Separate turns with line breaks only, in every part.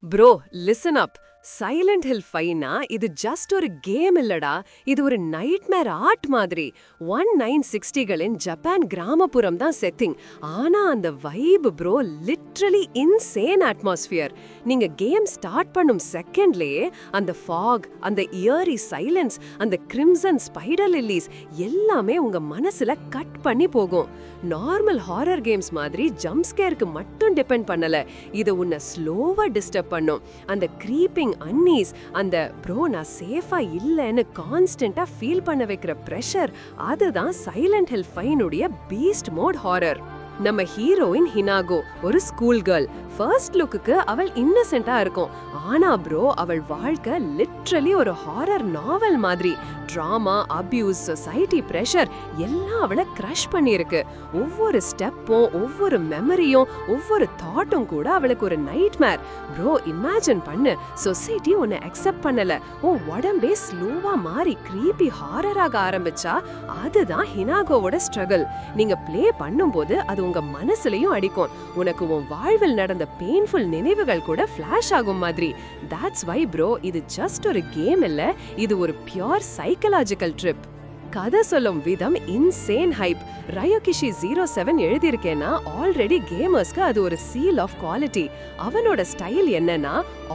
Bro, listen up. Silent hill ஃபைனா இது just ஒரு game இல்லடா. இது ஒரு நைட்மேர் ஆர்ட் மாதிரி. ஒன் நைன் சிக்ஸ்டிகளின் ஜப்பான் கிராமப்புறம் தான் செட்டிங் ஆனா அந்த vibe bro literally insane atmosphere நீங்க கேம் ஸ்டார்ட் பண்ணும் செகண்ட்லயே அந்த ஃபாக் அந்த இயரி சைலன்ஸ் அந்த கிரிம்சன் ஸ்பைடர் லில்லிஸ் எல்லாமே உங்க மனசுல கட் பண்ணி போகும். நார்மல் ஹாரர் கேம்ஸ் மாதிரி ஜம்ப்ஸ்கேருக்கு மட்டும் டிபெண்ட் பண்ணல. இது உன்னை ஸ்லோவா டிஸ்டர்ப் பண்ணும். அந்த க்ரீப்பிங் அன்னீஸ் அந்த ப்ரோ நான் சேஃபா இல்லைன்னு கான்ஸ்டன்டா ஃபீல் பண்ண வைக்கிற ப்ரெஷர் அதுதான் சைலண்ட் ஹில் ஃபைனுடைய பீஸ்ட் மோட் ஹாரர் நம்ம ஹீரோயின் ஹினாகோ ஒரு ஸ்கூல் கேர்ள் ஃபர்ஸ்ட் லுக்குக்கு அவள் இன்னசென்ட்டா இருக்கும். ஆனா ப்ரோ அவள் வாழ்க்கை லிட்ரலி ஒரு ஹாரர் நாவல் மாதிரி. ட்ராமா அபியூஸ் சொசைட்டி ப்ரெஷர் எல்லாம் அவளை கிரஷ் பண்ணியிருக்கு. ஒவ்வொரு ஸ்டெப்பும் ஒவ்வொரு மெமரியும் ஒவ்வொரு தாட்டும் கூட அவளுக்கு ஒரு நைட் மேர் ப்ரோ இமேஜின் பண்ணு. சொசைட்டி உன்னை அக்செப்ட் பண்ணல. உன் உடம்பே ஸ்லோவா மாறி கிரீப்பி ஹாரராக ஆரம்பிச்சா அதுதான் ஹினாகோவோட ஸ்ட்ரகிள் நீங்க ப்ளே பண்ணும்போது அது உங்க மனசுலயும் அடிக்கும். உனக்கு உன் வாழ்வில் நடந்த பெயின்ஃபுல் நினைவுகள் கூட ஃபிளாஷ் ஆகும் மாதிரி. தட்ஸ் வை ப்ரோ இது ஜஸ்ட் ஒரு கேம் இல்ல. இது ஒரு பியோர் சைக்கலாஜிக்கல் ட்ரிப் கதை சொல்லும் விதம் insane hype Ryukishi zero seven எழுதியிருக்கேன்னா already கேமர்ஸ்க்கு அது ஒரு சீல் ஆஃப் குவாலிட்டி அவனோட ஸ்டைல் என்னன்னா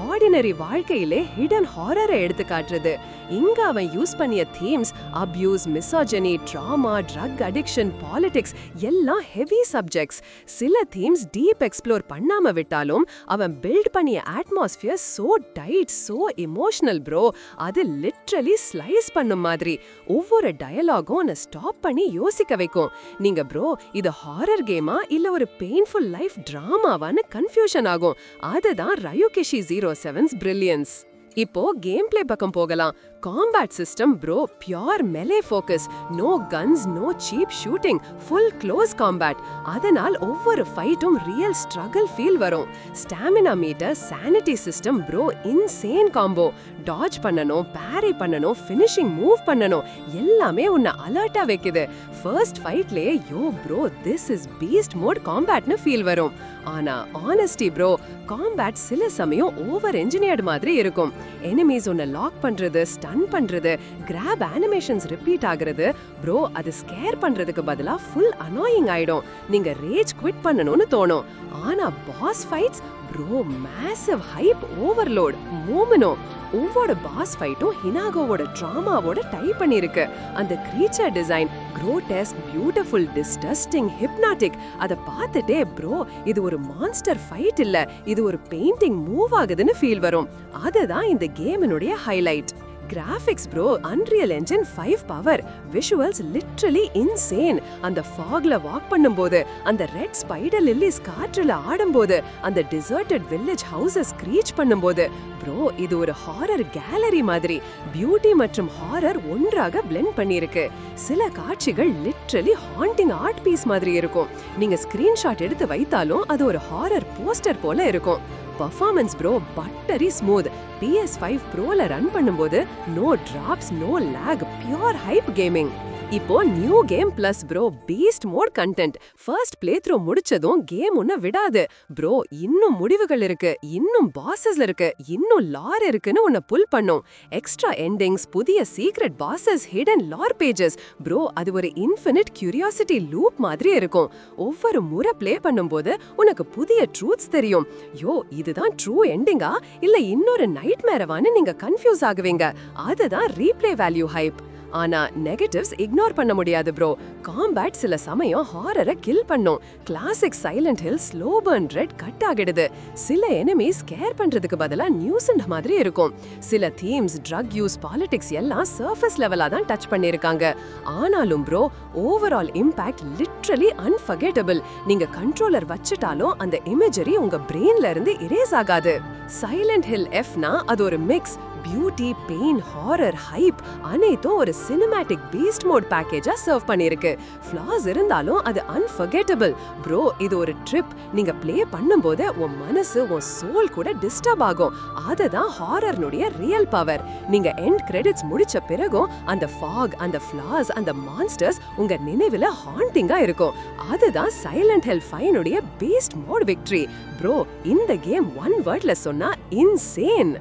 ஆர்டினரி வாழ்க்கையிலே ஹிடன் ஹாரரை எடுத்து காட்டுறது இங்க அவன் யூஸ் பண்ணிய themes abuse misogyny trauma drug addiction politics எல்லாம் ஹெவி சப்ஜெக்ட்ஸ் சில தீம்ஸ் டீப் எக்ஸ்ப்ளோர் பண்ணாம விட்டாலும் அவன் பில்ட் பண்ணிய atmosphere so tight so emotional bro அது லிட்ரலி ஸ்லைஸ் பண்ணும் மாதிரி. ஒவ்வொரு டயலாகும் உன்னை ஸ்டாப் பண்ணி யோசிக்க வைக்கும். நீங்க ப்ரோ இது ஹாரர் கேமா இல்ல ஒரு பெயின்ஃபுல் லைஃப் டிராமாவான்னு கன்ஃபியூஷன் ஆகும். அதுதான் ரயோகேஷி ஜீரோ செவன்ஸ் பிரில்லியன்ஸ் இப்போ கேம் பிளே பக்கம் போகலாம். Combat system bro pure melee focus no guns no cheap shooting full close combat அதனால் ஒவ்வொரு ஃபைட்டும் ரியல் ஸ்ட்ரகிள் ஃபீல் வரும். Stamina meter sanity system bro insane combo dodge பண்ணணும் பேரி பண்ணணும் finishing move பண்ணணும். எல்லாமே உன்னை அலர்ட்டா வைக்குது. First ஃபைட்லயே yo bro this is beast mode காம்பேட்னு feel வரும். ஆனா ஆனஸ்டி ப்ரோ காம்பேட் சில சமயம் ஓவர் என்ஜினியர்டு மாதிரி இருக்கும். எனிமீஸ் உன்னை லாக் பண்றது ஸ்டன் பண்றது கிராப் அனிமேஷன்ஸ் ரிப்பீட் ஆகுறது. ப்ரோ அது ஸ்கேர் பண்றதுக்கு பதிலா ஃபுல் அனாயிங் ஆயிடும். நீங்க ரேஜ் குவிட் பண்ணணும்னு தோணும். ஆனா boss fights bro massive hype overload மூமனோ ஒவ்வொரு பாஸ் ஃபைட்டும் ஹினாகோவோட ட்ராமாவோட டைப் பண்ணியிருக்கு அந்த creature design grotesque beautiful disgusting hypnotic அதை பார்த்துட்டே ப்ரோ இது ஒரு மான்ஸ்டர் ஃபைட் இல்ல இது ஒரு பெயிண்டிங் மூவ் ஆகுதுன்னு ஃபீல் வரும் அதுதான் இந்த கேமினுடைய highlight graphics bro unreal engine five power visuals literally insane அந்த ஃபாக்ல வாக் பண்ணும்போது அந்த ரெட் ஸ்பைடர் லில்லிஸ் காற்றுல ஆடும்போது அந்த டிசர்டட் வில்லேஜ் ஹவுசஸ் ஸ்க்ரீச் பண்ணும்போது ப்ரோ இது ஒரு ஹாரர் கேலரி மாதிரி. பியூட்டி மற்றும் ஹாரர் ஒன்றாக பிளெண்ட் பண்ணியிருக்கு. சில காட்சிகள் லிட்ரலி ஹாண்டிங் ஆர்ட் பீஸ் மாதிரி இருக்கும். நீங்க ஸ்கிரீன்ஷாட் எடுத்து வைத்தாலும் அது ஒரு ஹாரர் போஸ்டர் போல இருக்கும். Performance bro butter smooth PS five ப்ரோல run பண்ணும்போது no drops no lag pure hype gaming இப்போ new game plus bro beast mode content first play through முடிச்சதும் கேம் ஒன்ன விடாது. ப்ரோ இன்னும் முடிவுகள் இருக்கு. இன்னும் பாசஸ்ல இருக்கு. இன்னும் லார் இருக்குன்னு உன்னை புல் பண்ணும். எக்ஸ்ட்ரா எண்டிங்ஸ் புதிய secret bosses hidden lore pages bro அது ஒரு இன்ஃபினிட் கியூரியாசிட்டி லூப் மாதிரி இருக்கும். ஒவ்வொரு முறை பிளே பண்ணும்போது உனக்கு புதிய ட்ரூத்ஸ் தெரியும். யோ இதுதான் ட்ரூ எண்டிங்கா இல்ல இன்னொரு நைட் மேரவான்னு நீங்க கன்ஃபியூஸ் ஆகுவீங்க. அதுதான் ரீப்ளே வேல்யூ ஹைப் ஆனா நெகட்டிவ்ஸ் இக்னோர் பண்ண முடியாது ப்ரோ காம்பேட் சில சமயம் ஹாரரை கில் பண்ணும். Classic silent hill slow burn red cut ஆகிடுது. சில எனிமீஸ் கேர் பண்றதுக்கு பதிலா நியூசன்ட் மாதிரி இருக்கும். சில தீம்ஸ் ட்ரக் யூஸ் பாலிடிக்ஸ் எல்லாம் சர்ஃபேஸ் லெவலா தான் டச் பண்ணியிருக்காங்க. ஆனாலும் bro overall impact literally unforgettable நீங்க கண்ட்ரோலர் வச்சுட்டாலும் அந்த இமேஜரி உங்க பிரெயின்ல இருந்து இரேஸ் ஆகாது. சைலண்ட் ஹில் எஃப்னா அது ஒரு mix beauty pain horror hype அனைத்தும் ஒரு சினிமேட்டிக் பீஸ்ட் மோட் பேக்கேஜா சர்வ் பண்ணிருக்கு ஃப்ளாஸ் இருந்தாலும் அது அன்ஃபர்கெட்டபிள் ப்ரோ இது ஒரு ட்ரிப் நீங்க ப்ளே பண்ணும்போது உன் மனசு உன் சோல் கூட டிஸ்டர்ப் ஆகும். அதுதான் ஹாரர்னுடைய ரியல் பவர் நீங்க எண்ட் கிரெடிட்ஸ் முடிச்ச பிறகும் அந்த ஃபாக் அந்த ஃப்ளாஸ் அந்த மான்ஸ்டர்ஸ் உங்க நினைவுல ஹாண்டிங்கா இருக்கும். அதுதான் சைலண்ட் ஹெல் ஃபைனுடைய பீஸ்ட் மோட் விக்டரி ப்ரோ இந்த கேம் ஒன் வேர்ட்ல சொன்னா இன்சேன்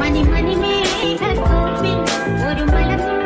மணி மணி மேக கோவில் ஒரு மலர்